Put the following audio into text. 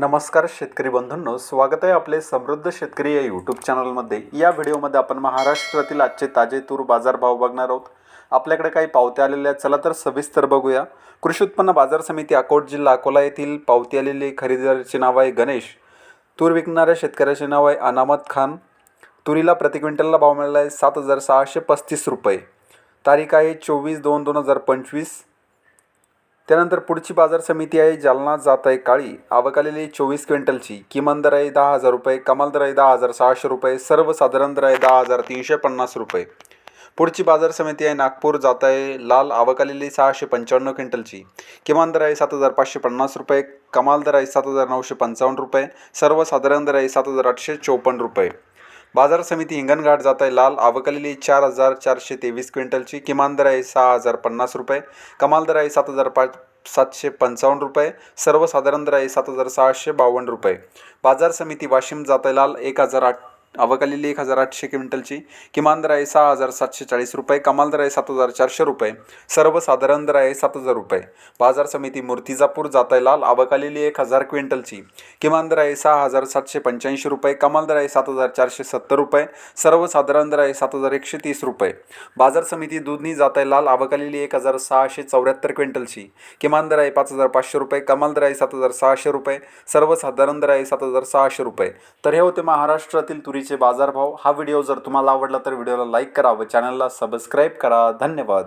नमस्कार शेतकरी बंधूंनो स्वागत आहे आपले समृद्ध शेतकरी या यूट्यूब चॅनलमध्ये या व्हिडिओमध्ये आपण महाराष्ट्रातील आजचे ताजे तूर बाजारभाव बघणार आहोत. आपल्याकडे काही पावत्या आलेल्या आहेत चला तर सविस्तर बघूया. कृषी उत्पन्न बाजार समिती अकोट जिल्हा अकोला येथील पावती आलेली खरेदीदाराचे नाव आहे गणेश. तूर विकणाऱ्या शेतकऱ्याचे नाव आहे अनामत खान. तुरीला प्रति क्विंटलला भाव मिळाला आहे सात हजार सहाशे पस्तीस रुपये. तारीख आहे चोवीस दोन दोन हजार पंचवीस. त्यानंतर पुढची बाजार समिती आहे जालना जात आहे काळी. आवक आलेली चोवीस क्विंटलची. किमान दर आहे दहा हजार रुपये कमाल दर आहे दहा हजार सहाशे रुपये सर्वसाधारण दर आहे दहा हजार तीनशे पन्नास रुपये. पुढची बाजार समिती आहे नागपूर जात आहे लाल. आवक आलेली सहाशे पंच्याण्णव क्विंटलची. किमान दर आहे सात हजार पाचशे पन्नास रुपये कमाल दर आहे सात हजार नऊशे पंचावन्न रुपये सर्वसाधारण दर आहे सात हजार आठशे चोपन्न रुपये. बाजार समिती हिंगणघाट जात आहे लाल. आवक चार हजार चारशे तेवीस क्विंटलची. किमान दर आहे सहा हजार पन्नास रुपये. कमाल दर आहे सात हजार पाच सातशे पंचावन्न रुपये. सर्वसाधारण दर आहे सात हजार सहाशे बावन्न रुपये. बाजार समिती वाशिम जात आहे लाल. एक हजार आठ अवकालेली एक हजार आठशे क्विंटलची. किमान दर आहे सहा हजार सातशे चाळीस रुपये कमाल दर आहे सात हजार चारशे रुपये सर्वसाधारण दर आहे सात हजार रुपये. बाजार समिती मूर्तिजापूर जाताय लाल अवकालेली एक हजार क्विंटलची. किमान दर आहे सहा हजार सातशे पंच्याऐंशी रुपये कमाल दर आहे सात हजार चारशे सत्तर रुपये सर्वसाधारण दर आहे सात हजार एकशे तीस रुपये. बाजार समिती दुधनी जाताय लाल अवकालेली एक हजार सहाशे चौऱ्याहत्तर क्विंटलची. किमान दर आहे पाच हजार पाचशे रुपये कमाल दर आहे सात हजार सहाशे रुपये सर्वसाधारण दर आहे सात हजार सहाशे रुपये. तर हे होते महाराष्ट्रातील तुरी कोबीचे बाजारभाव. हा व्हिडिओ जर तुम्हाला आवडला तर व्हिडिओला लाईक करा व चॅनलला सबस्क्राईब करा. धन्यवाद.